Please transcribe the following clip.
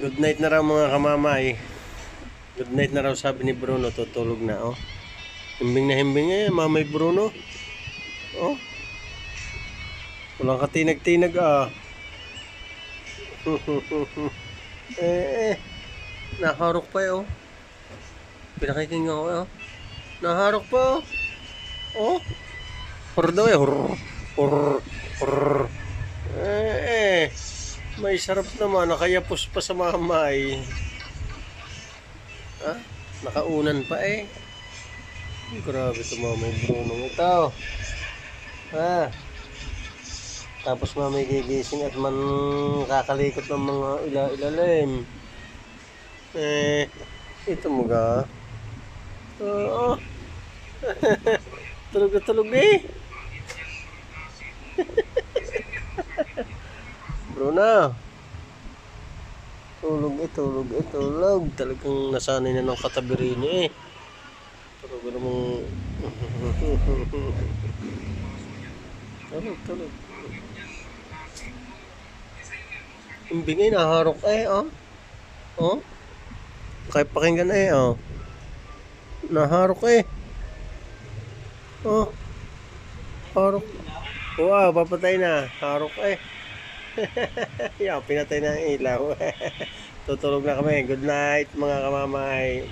Good night na raw mga kamamay. Good night na raw sabi ni Bruno, tutulog na oh. Himbing na himbing eh, mamay Bruno. Oh. Walang katinag-tinag ah. eh, eh. Naharok pa eh oh. Pinakikinga ko eh oh. Naharok pa oh. Oh. Hur daw eh. Hur. Hur. Hur. May sarap naman. Nakayapos pa sa mamay. Ha? Nakaunan pa eh. Grabe ito mamay Bruno. Ito. Ha? Tapos mamay gigising at man kakalikot ng mga ila-ilalim. Eh, ito mo ga. Oo. tulog na tulog eh. Bruno. Tulog eh, tulog eh, tulog. Talagang nasanay na ng katabi rin eh. Tulog na mong... tulog, tulog. Imbing eh, naharok eh, oh. Oh. Kaya pakinggan eh, oh. Naharok eh. Oh. Harok. Wow, papatay na. Harok eh. Yan, pinatay na ang ilaw. Tutulog na kami. Good night mga kamamay.